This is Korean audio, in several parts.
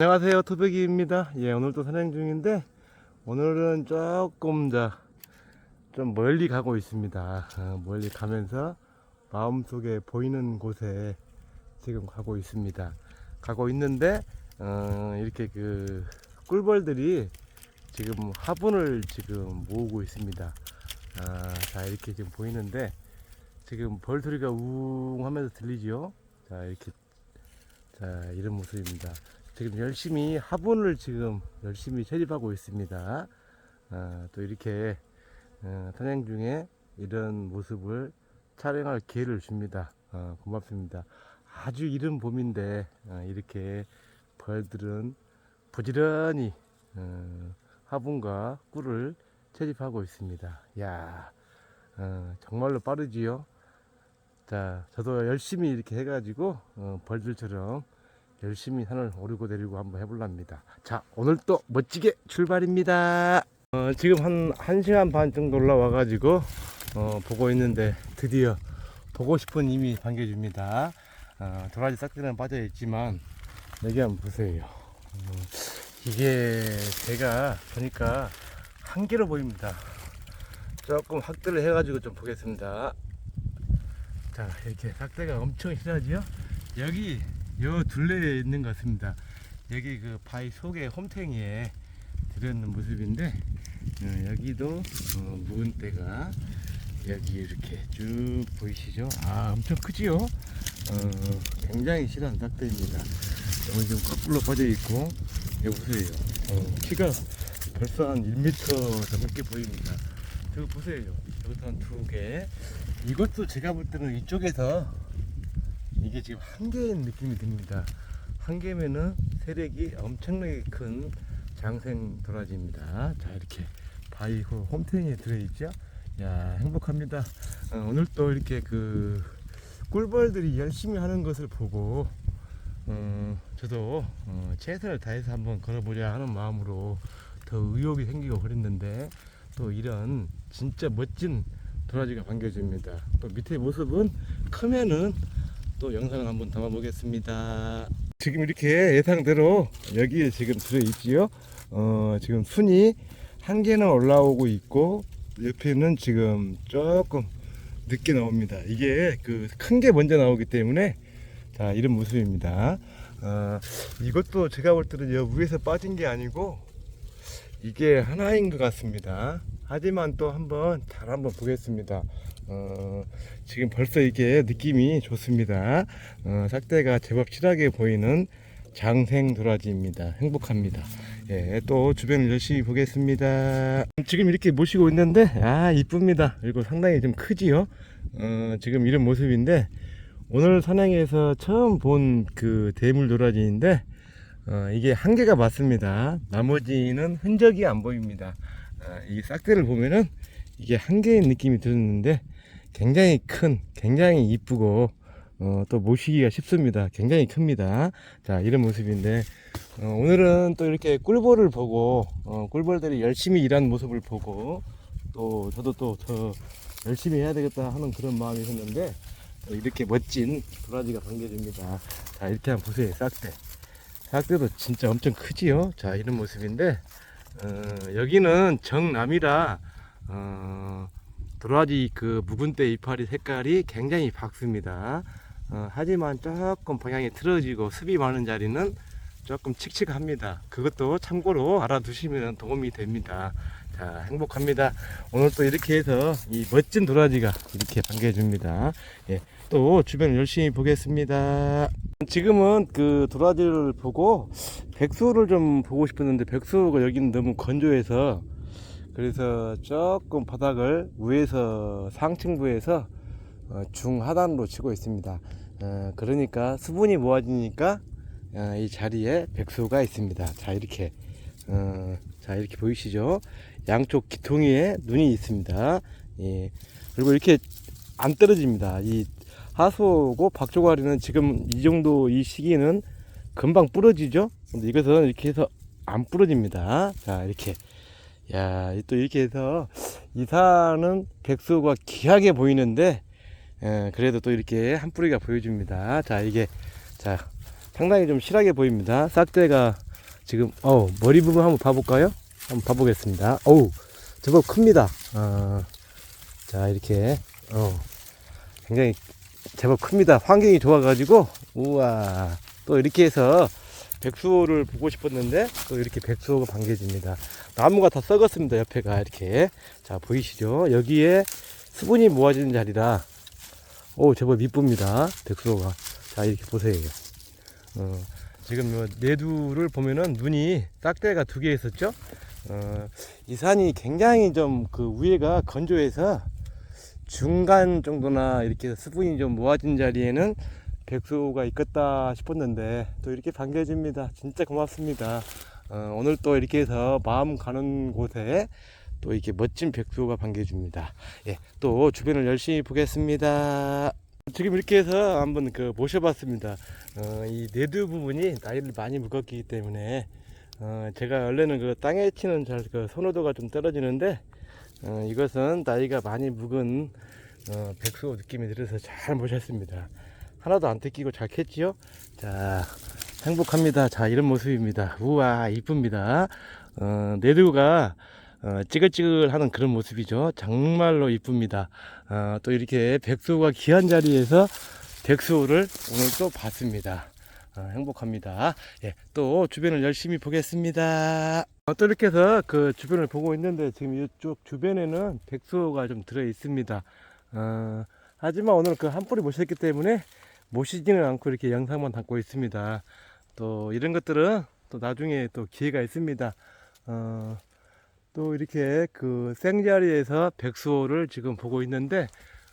안녕하세요 토백이입니다. 예 오늘도 산행 중인데 오늘은 조금 자, 좀 멀리 가고 있습니다. 어, 멀리 가면서 마음속에 보이는 곳에 지금 가고 있습니다. 가고 있는데 어, 이렇게 그 꿀벌들이 지금 화분을 지금 모으고 있습니다. 아, 자 이렇게 지금 보이는데 지금 벌 소리가 우웅 하면서 들리죠 자 이렇게 자 이런 모습입니다 지금 열심히 화분을 지금 열심히 채집하고 있습니다. 아, 또 이렇게 어, 산행 중에 이런 모습을 촬영할 기회를 줍니다. 어, 고맙습니다. 아주 이른 봄인데 어, 이렇게 벌들은 부지런히 어, 화분과 꿀을 채집하고 있습니다. 야, 어, 정말로 빠르지요. 자, 저도 열심히 이렇게 해가지고 어, 벌들처럼 열심히 산을 오르고 내리고 한번 해볼랍니다. 자, 오늘 또 멋지게 출발입니다. 어, 지금 한 1시간 반 정도 올라와가지고, 어, 보고 있는데, 드디어 보고 싶은 이미 반겨줍니다. 어, 도라지 싹들은 빠져있지만, 여기 한번 보세요. 어, 이게 제가 보니까 한 개로 보입니다. 조금 확대를 해가지고 좀 보겠습니다. 자, 이렇게 싹대가 엄청 실하지요? 여기 요 둘레에 있는 것 같습니다. 여기 그 바위 속에 홈탱이에 들어있는 모습인데 어, 여기도 어, 묵은 때가 여기 이렇게 쭉 보이시죠? 아 엄청 크지요? 어, 굉장히 실한 닭대입니다. 여기 좀 거꾸로 빠져 있고 여기 보세요. 어, 키가 벌써 한 1m 넘게 보입니다. 저거 보세요. 여기도 한두 개. 이것도 제가 볼 때는 이쪽에서 이게 지금 한 개인 느낌이 듭니다. 한 개면은 세력이 엄청나게 큰 장생 도라지입니다. 자 이렇게 바위 호 홈탱이에 들어있죠. 야 행복합니다. 어, 오늘 또 이렇게 그 꿀벌들이 열심히 하는 것을 보고 어, 저도 어, 최선을 다해서 한번 걸어보자 하는 마음으로 더 의욕이 생기고 그랬는데 또 이런 진짜 멋진 도라지가 반겨줍니다. 또 밑에 모습은 크면은 또 영상을 한번 담아 보겠습니다. 지금 이렇게 예상대로 여기에 지금 들어있지요. 어, 지금 순이 한 개는 올라오고 있고 옆에는 지금 조금 늦게 나옵니다. 이게 그 큰 게 먼저 나오기 때문에 자 이런 모습입니다. 어, 이것도 제가 볼 때는 여 위에서 빠진 게 아니고 이게 하나인 것 같습니다. 하지만 또 한번 잘 한번 보겠습니다. 어, 지금 벌써 이게 느낌이 좋습니다. 어, 삭대가 제법 실하게 보이는 장생 도라지입니다. 행복합니다. 예, 또 주변을 열심히 보겠습니다. 지금 이렇게 모시고 있는데, 아, 이쁩니다. 그리고 상당히 좀 크지요? 어, 지금 이런 모습인데, 오늘 산행에서 처음 본 그 대물 도라지인데, 어, 이게 한 개가 맞습니다. 나머지는 흔적이 안 보입니다. 아, 이 싹대를 보면은 이게 한 개의 느낌이 드는데 굉장히 큰, 굉장히 이쁘고 어, 또 모시기가 쉽습니다. 굉장히 큽니다. 자, 이런 모습인데 어, 오늘은 또 이렇게 꿀벌을 보고 어, 꿀벌들이 열심히 일하는 모습을 보고 또 저도 또 더 열심히 해야 되겠다 하는 그런 마음이 있었는데 또 이렇게 멋진 도라지가 반겨줍니다. 자, 이렇게 한번 보세요. 싹대. 싹대도 진짜 엄청 크지요. 자, 이런 모습인데 어, 여기는 정남이라 어, 도라지 그 묵은 때 이파리 색깔이 굉장히 밝습니다. 어, 하지만 조금 방향이 틀어지고 습이 많은 자리는 조금 칙칙합니다. 그것도 참고로 알아두시면 도움이 됩니다. 자, 행복합니다. 오늘 또 이렇게 해서 이 멋진 도라지가 이렇게 반겨줍니다. 예, 또 주변 열심히 보겠습니다. 지금은 그 도라지를 보고 백수를 좀 보고 싶었는데 백수가 여기는 너무 건조해서 그래서 조금 바닥을 위에서 상층부에서 어, 중하단으로 치고 있습니다. 어, 그러니까 수분이 모아지니까 어, 이 자리에 백수가 있습니다. 자 이렇게 어, 자 이렇게 보이시죠? 양쪽 기통위에 눈이 있습니다. 예. 그리고 이렇게 안 떨어집니다. 이 하소고 박조가리는 지금 이 정도 이 시기는 금방 부러지죠? 근데 이것은 이렇게 해서 안 부러집니다. 자, 이렇게. 야, 또 이렇게 해서 이 산은 백수가 귀하게 보이는데, 에, 그래도 또 이렇게 한 뿌리가 보여줍니다. 자, 이게, 자, 상당히 좀 실하게 보입니다. 싹대가 지금 어 머리 부분 한번 봐볼까요? 한번 봐보겠습니다. 어우 제법 큽니다. 어, 자 이렇게 어 굉장히 제법 큽니다. 환경이 좋아가지고 우와 또 이렇게 해서 백수호를 보고 싶었는데 또 이렇게 백수호가 반겨집니다. 나무가 다 썩었습니다. 옆에가 이렇게 자 보이시죠? 여기에 수분이 모아지는 자리라 오 제법 이쁩니다. 백수호가 자 이렇게 보세요. 어, 지금 요 내두를 보면은 눈이 딱대가 두 개 있었죠. 어, 이 산이 굉장히 좀 그 위에가 건조해서 중간 정도나 이렇게 수분이 좀 모아진 자리에는 백수가 있겠다 싶었는데 또 이렇게 반겨집니다. 진짜 고맙습니다. 어, 오늘 또 이렇게 해서 마음 가는 곳에 또 이렇게 멋진 백수가 반겨줍니다. 예, 또 주변을 열심히 보겠습니다. 지금 이렇게 해서 한번 그 모셔봤습니다. 어, 이 네드 부분이 나이를 많이 묵었기 때문에 어, 제가 원래는 그 땅에 치는 잘그 선호도가 좀 떨어지는데 어, 이것은 나이가 많이 묵은 어, 백수 느낌이 들어서 잘 모셨습니다. 하나도 안 뜯기고 잘 캤지요? 자, 행복합니다. 자, 이런 모습입니다. 우와, 이쁩니다. 어, 네드가 어, 찌글찌글하는 그런 모습이죠. 정말로 이쁩니다. 어, 또 이렇게 백수가 귀한 자리에서 백수를 오늘 또 봤습니다. 어, 행복합니다. 예, 또 주변을 열심히 보겠습니다. 어, 또 이렇게 해서 그 주변을 보고 있는데 지금 이쪽 주변에는 백수가 좀 들어 있습니다. 어, 하지만 오늘 그 한 뿌리 모셨기 때문에 모시지는 않고 이렇게 영상만 담고 있습니다. 또 이런 것들은 또 나중에 또 기회가 있습니다. 어, 또 이렇게 그 생자리에서 백수호를 지금 보고 있는데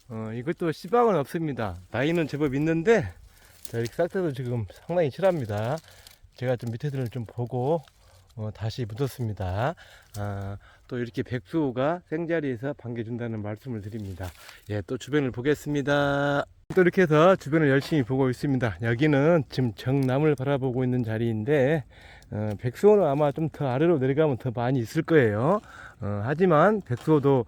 어, 이것도 씨방은 없습니다. 나이는 제법 있는데 자, 이렇게 싹다도 지금 상당히 실합니다. 제가 좀 밑에들을 좀 보고 어, 다시 묻었습니다. 아, 또 이렇게 백수호가 생자리에서 반겨준다는 말씀을 드립니다. 예, 또 주변을 보겠습니다. 또 이렇게 해서 주변을 열심히 보고 있습니다. 여기는 지금 정남을 바라보고 있는 자리인데 어, 백수호는 아마 좀 더 아래로 내려가면 더 많이 있을 거예요. 어, 하지만 백수호도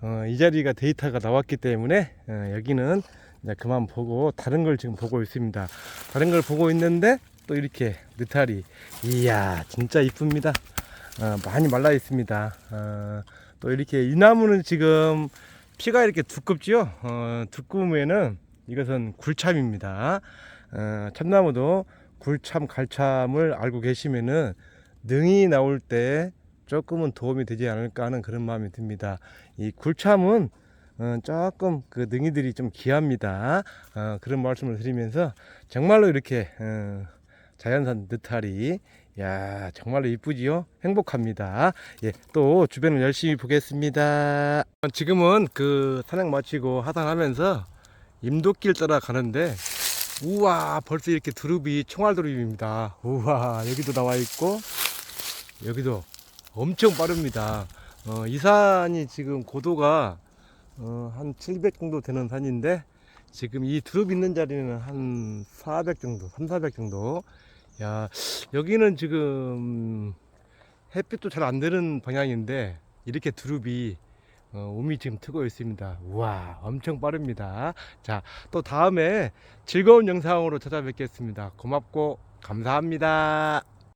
어, 이 자리가 데이터가 나왔기 때문에 어, 여기는 이제 그만 보고 다른 걸 지금 보고 있습니다. 다른 걸 보고 있는데 또 이렇게 느타리 이야 진짜 이쁩니다. 어, 많이 말라 있습니다. 어, 또 이렇게 이 나무는 지금 피가 이렇게 두껍지요. 어, 두꺼우면은 이것은 굴참입니다. 어, 참나무도 굴참, 갈참을 알고 계시면은 능이 나올 때 조금은 도움이 되지 않을까 하는 그런 마음이 듭니다. 이 굴참은 어, 조금 그 능이들이 좀 귀합니다. 어, 그런 말씀을 드리면서 정말로 이렇게 어, 자연산 느타리 야 정말로 이쁘지요 행복합니다 예또 주변을 열심히 보겠습니다 지금은 그 산행 마치고 하산하면서 임도길 따라 가는데 우와 벌써 이렇게 두릅이 총알두릅입니다. 우와 여기도 나와 있고 여기도 엄청 빠릅니다. 어, 이 산이 지금 고도가 어, 한 700 정도 되는 산인데 지금 이 두릅 있는 자리는 한 400 정도 3, 400 정도. 야 여기는 지금 햇빛도 잘 안 되는 방향인데 이렇게 두릅이 어, 음이 지금 트고 있습니다. 우와 엄청 빠릅니다. 자 또 다음에 즐거운 영상으로 찾아뵙겠습니다. 고맙고 감사합니다.